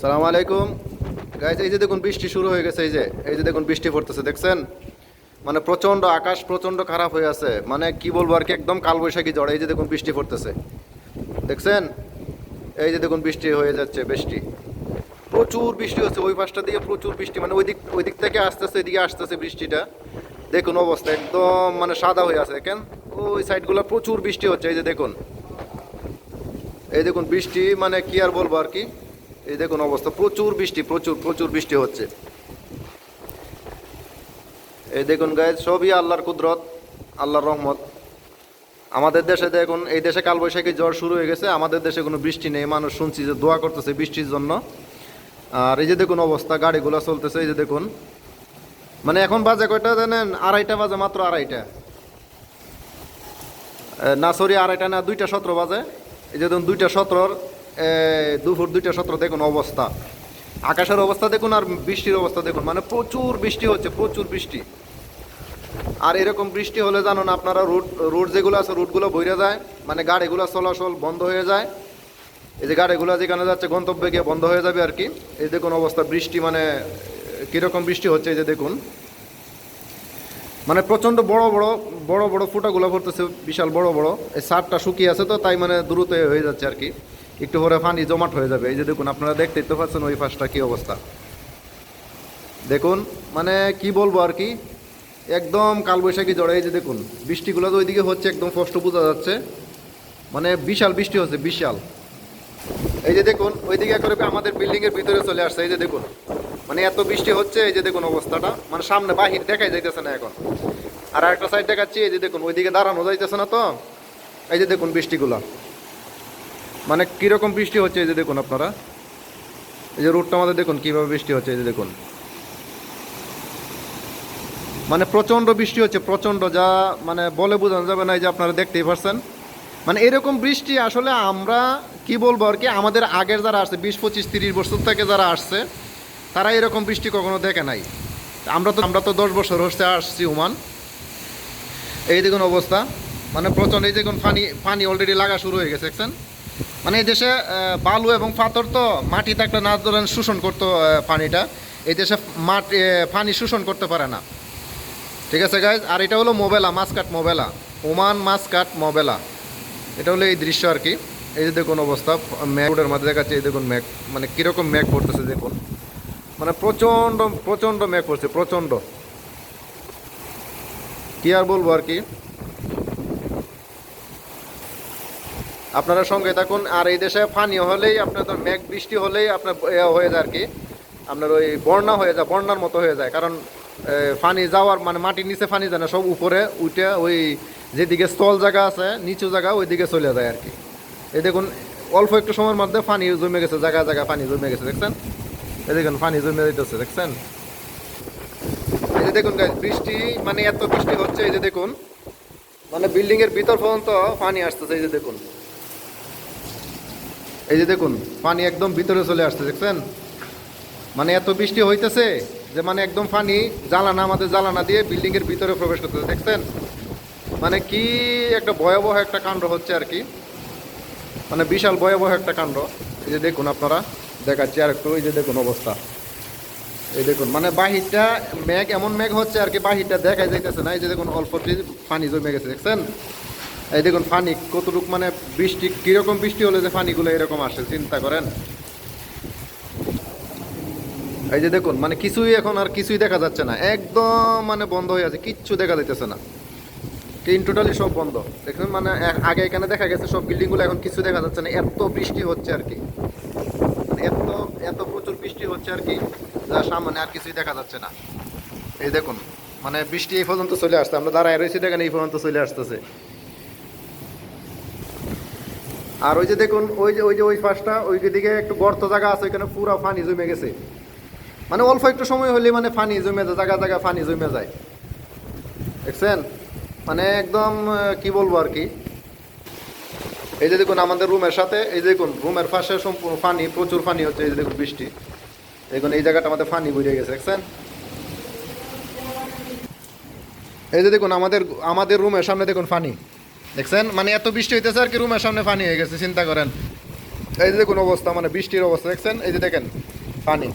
সালাম আলাইকুম। গাইজ এই যে দেখুন বৃষ্টি শুরু হয়ে গেছে, এই যে এই যে দেখুন বৃষ্টি পড়তেছে, দেখছেন? মানে প্রচণ্ড আকাশ প্রচণ্ড খারাপ হয়ে আছে মানে কি বলব আর কি, একদম কালবৈশাখী ঝড়, এই যে দেখুন বৃষ্টি পড়তেছে। দেখছেন? এই যে দেখুন বৃষ্টি হয়ে যাচ্ছে বৃষ্টি। প্রচুর বৃষ্টি হচ্ছে, ওই পাশটা দিকে প্রচুর বৃষ্টি মানে ওই দিক ওই দিক থেকে আসতেছে, এদিকে আসতেছে বৃষ্টিটা। দেখুন অবস্থা একদম মানে সাদা হয়ে আছে, দেখেন? ওই সাইডগুলো প্রচুর বৃষ্টি হচ্ছে, এই যে দেখুন। এই দেখুন বৃষ্টি মানে কি আর বলব আর কি? এই দেখুন অবস্থা, প্রচুর বৃষ্টি, প্রচুর প্রচুর বৃষ্টি হচ্ছে। এই দেখুন গায়ে সবই আল্লাহর কুদরত, আল্লাহর রহমত। আমাদের দেশে দেখুন, এই দেশে কালবৈশাখী জ্বর শুরু হয়ে গেছে, আমাদের দেশে কোনো বৃষ্টি নেই, মানুষ শুনছি যে দোয়া করতেছে বৃষ্টির জন্য। আর এই যে দেখুন অবস্থা, গাড়িগুলো চলতেছে, এই যে দেখুন। মানে এখন বাজে কয়টা জানেন? আড়াইটা বাজে, মাত্র আড়াইটা। না, সরি, আড়াইটা না, দুইটা সতেরো বাজে। এই যে দেখুন, দুইটা সতেরোর দুপুর দুইটা সতেরো দেখুন অবস্থা। আকাশের অবস্থা দেখুন আর বৃষ্টির অবস্থা দেখুন। মানে প্রচুর বৃষ্টি হচ্ছে, প্রচুর বৃষ্টি। আর এরকম বৃষ্টি হলে জানুন আপনারা রুট রুট যেগুলো আছে রুটগুলো বইরে যায় মানে গাড়িগুলো চলাচল বন্ধ হয়ে যায়। এই যে গাড়িগুলো যেখানে যাচ্ছে, গন্তব্যে গিয়ে বন্ধ হয়ে যাবে আর কি। এই দেখুন অবস্থা, বৃষ্টি মানে কীরকম বৃষ্টি হচ্ছে এই যে দেখুন। মানে প্রচণ্ড বড় বড় বড় বড় ফুটাগুলো পড়তেছে, বিশাল বড় বড়। এই সারটা শুকিয়ে আছে তো, তাই মানে দ্রুত হয়ে যাচ্ছে আর কি। একটু পরে পানি জমাট হয়ে যাবে। এই যে দেখুন, আপনারা দেখতেই তো পাচ্ছেন ওই পাশটা কী অবস্থা। দেখুন মানে কি বলব আর কি? একদম কালবৈশাখী জড়ে এই যে দেখুন, বৃষ্টিগুলো তো ওইদিকে হচ্ছে একদম স্পষ্ট বোঝা যাচ্ছে। মানে বিশাল বৃষ্টি হচ্ছে, বিশাল। এই যে দেখুন, ওইদিকে করে আমাদের বিল্ডিংয়ের ভিতরে চলে আসছে, এই যে দেখুন। মানে এত বৃষ্টি হচ্ছে, এই যে দেখুন অবস্থাটা। মানে সামনে বাহির দেখাই যাইতেছে না এখন। আর একটা সাইড দেখাচ্ছি, এই যে দেখুন, ওইদিকে দাঁড়ানো যাইতেছে না তো। এই যে দেখুন বৃষ্টিগুলো। মানে কীরকম বৃষ্টি হচ্ছে এই যে দেখুন আপনারা? এই যে রোডটা আমাদের দেখুন, কীভাবে বৃষ্টি হচ্ছে এই যে দেখুন। মানে প্রচণ্ড বৃষ্টি হচ্ছে, প্রচণ্ড যা মানে বলে বোঝানো যাবে না এই যে আপনারা দেখতেই পারছেন। মানে এরকম বৃষ্টি আসলে আমরা কি বলব আর কি, আমাদের আগের যারা আসছে, বিশ, পঁচিশ, তিরিশ বছর থেকে যারা আসছে, তারা এরকম বৃষ্টি কখনো দেখে নাই। আমরা তো আমরা তো দশ বছর হচ্ছে আসছি ওমান এই দেখুন অবস্থা। মানে প্রচণ্ড এই দেখুন, পানি পানি অলরেডি লাগা শুরু হয়ে গেছে, দেখছেন? মানে এই দেশে বালু এবং পাথর তো মাটি থাকলে না ধরেন শোষণ করতো পানিটা। এই দেশে মাটি পানি শোষণ করতে পারে না। ঠিক আছে গাইজ আর এটা হলো Mabela Muscat Mabela. Oman Muscat Mabela. এটা হলো এই দৃশ্য আর কি। এই যে দেখুন অবস্থা ম্যাগের মধ্যে দেখাচ্ছে, এই দেখুন ম্যাগ। মানে কীরকম ম্যাগ পড়তেছে দেখুন। মানে প্রচণ্ড প্রচণ্ড ম্যাগ পড়ছে, প্রচণ্ড। কি আর বলব আর কি? আপনারা সঙ্গে থাকুন। আর এই দেশে পানি হলেই আপনার তো মেঘ বৃষ্টি হলেই আপনার ইয়ে হয়ে যায় আর কি। আপনার ওই বন্যা হয়ে যায়, বন্যার মতো হয়ে যায়। কারণ পানি যাওয়ার মানে মাটির নিচে পানি যায় না, সব উপরে উঠে ওই যেদিকে স্থল জায়গা আছে, নিচু জায়গা ওইদিকে চলে যায় আর কি। এই দেখুন, অল্প একটু সময়ের মধ্যে পানি জমে গেছে জায়গা জায়গা পানি জমে গেছে, দেখছেন? এই দেখুন, পানি জমে যেতেছে দেখছেন? এই যে দেখুন বৃষ্টি মানে এত বৃষ্টি হচ্ছে, এই যে দেখুন। মানে বিল্ডিং এর ভিতর পর্যন্ত পানি আসতেছে, এই যে দেখুন। এই যে দেখুন, পানি একদম ভিতরে চলে আসছে, দেখছেন? মানে এত বৃষ্টি হইতেছে যে মানে একদম পানি জ্বালানা, আমাদের জ্বালানা দিয়ে বিল্ডিং এর ভিতরে প্রবেশ করতেছে, দেখছেন? মানে কি একটা ভয়াবহ একটা কাণ্ড হচ্ছে আর কি। মানে বিশাল ভয়াবহ একটা কাণ্ড। এই যে দেখুন আপনারা, দেখাচ্ছি আর একটু এই যে দেখুন অবস্থা। এই দেখুন মানে বাহিরটা মেঘ, এমন মেঘ হচ্ছে আর কি, বাহিরটা দেখাই যাইতেছে না। এই যে দেখুন, অল্প পানি জমে গেছে, দেখছেন? এই দেখুন পানি কতটুক মানে বৃষ্টি, কীরকম বৃষ্টি হলে যে পানিগুলো এরকম আসে, চিন্তা করেন। এই যে দেখুন মানে কিছুই এখন আর কিছুই দেখা যাচ্ছে না। একদম মানে বন্ধ হয়ে আছে, কিচ্ছু দেখা যাইতেছে না। তিন টোটালি সব বন্ধ। দেখুন মানে আগে এখানে দেখা গেছে সব বিল্ডিংগুলো, এখন কিছু দেখা যাচ্ছে না। এত বৃষ্টি হচ্ছে আর কি। মানে এত এত প্রচুর বৃষ্টি হচ্ছে আর কি, যা সামনে আর কিছুই দেখা যাচ্ছে না। এই দেখুন মানে বৃষ্টি এই পর্যন্ত চলে আসছে। আমরা দাঁড়ায় রয়েছি, দেখেন এই পর্যন্ত চলে আসতেছে। আর ওই যে দেখুন, ওই যে ওই যে ওই পাশটা ওই দিকে একটু গর্ত জায়গা আছে, ওইখানে পুরো পানি জমে গেছে। মানে অল্প একটু সময় হলে মানে পানি জমে যায়, জায়গা জায়গা পানি জমে যায়। দেখছেন? মানে একদম কি বলব আর কি? এই যে দেখুন আমাদের রুমের সাথে, এই যে দেখুন, রুমের পাশে সম্পূর্ণ পানি প্রচুর পানি হচ্ছে, এই যে দেখুন বৃষ্টি। দেখুন, এই জায়গাটা আমাদের পানি বুঝে গেছে, দেখছেন? এই যে দেখুন, আমাদের আমাদের রুমের সামনে দেখুন পানি দেখছেন? মানে এত বৃষ্টি হইতেছে আর কি রুমের সামনে পানি হয়ে গেছে, চিন্তা করেন। এই যে দেখুন অবস্থা মানে বৃষ্টির অবস্থা, দেখছেন? এই যে দেখেন, পানি।